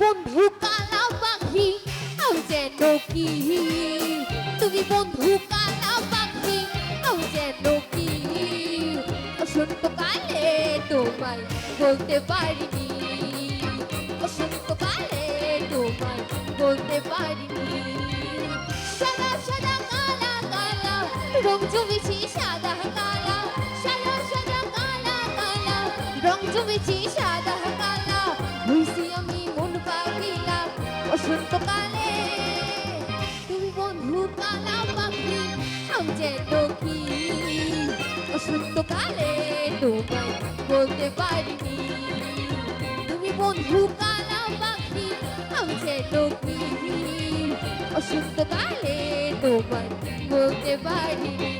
বন্ধু। কালা পাখি আমি যেন কি? তুমি বন্ধু কালা পাখি আমি যেন কি? বসন্তকালে তোমায় বলতে পারিনি। বসন্তকালে তোমায় বলতে পারিনি। সাদা সাদা কালা কালা, রং জমেছি সাদা, কালা। সাদা সাদা কালা কালা, রং জমেছি বসন্তকালে তুমি বন্ধু কালা পাখি যেন কি বসন্তকালে তোমায় বলতে পারিনি। তুমি বন্ধু কালা পাখি যেন কি বসন্তকালে তোমায় বলতে পারিনি।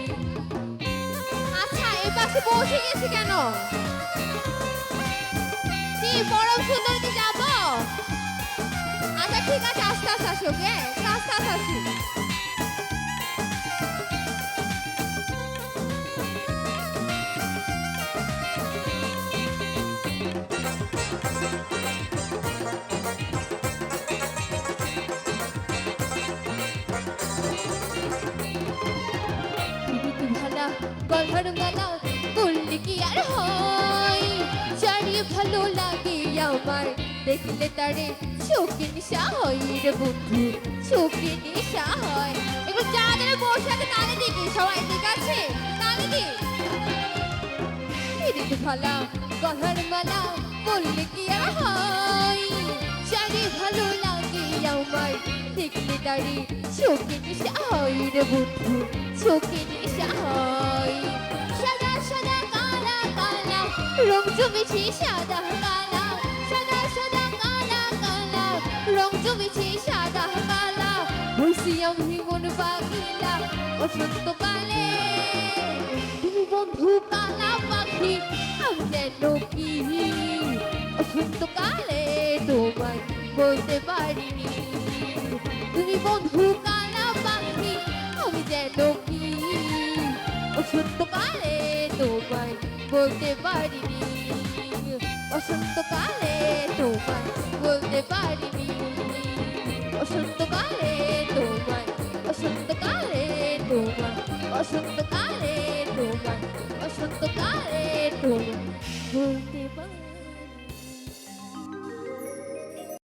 আচ্ছা এই পাশে পৌঁছে গেছি কেন? কি পরম আচ্ছা ঠিক আছে, আস্তে আস্তে আসি, ওকে? আস্তে আস্তে আসি। গলার মালা বললি কি আর হয়। জানি ভালো লাগে আমার। দেখলে তারে চোখে নিশা হয় রে বন্ধু চোখে নিশা হয়। এগুলো যাদের বসে আছে তালে দিকে সবাই ঠিক আছে? তালে দি ভালা গলার মালা, বললি কি আর হয়? জানি ভালো লাগে আমার, দেখলে তারে চোখে নিশা হয় রে বন্ধু চোখে নেশা হয়। সাদা সাদা, কালা কালা, রং জমেছে সাদা, কালা। জমেছে সাদা কালা বসি আমি মন পাখিলা বসন্তকালে তুমি বন্ধু কালা পাখি, আমি যেন কি? বসন্তকালে তোমায় বলতে পারিনি। তুমি বন্ধু কালা পাখি, আমি যেন কি? বসন্তকালে তোমায় বলতে পারিনি। বসন্তকালে তোমায় বলতে পারিনি। বসন্তকালে তোমায় বসন্তকালে তোমায় বসন্তকালে তোমায় বলতে পারি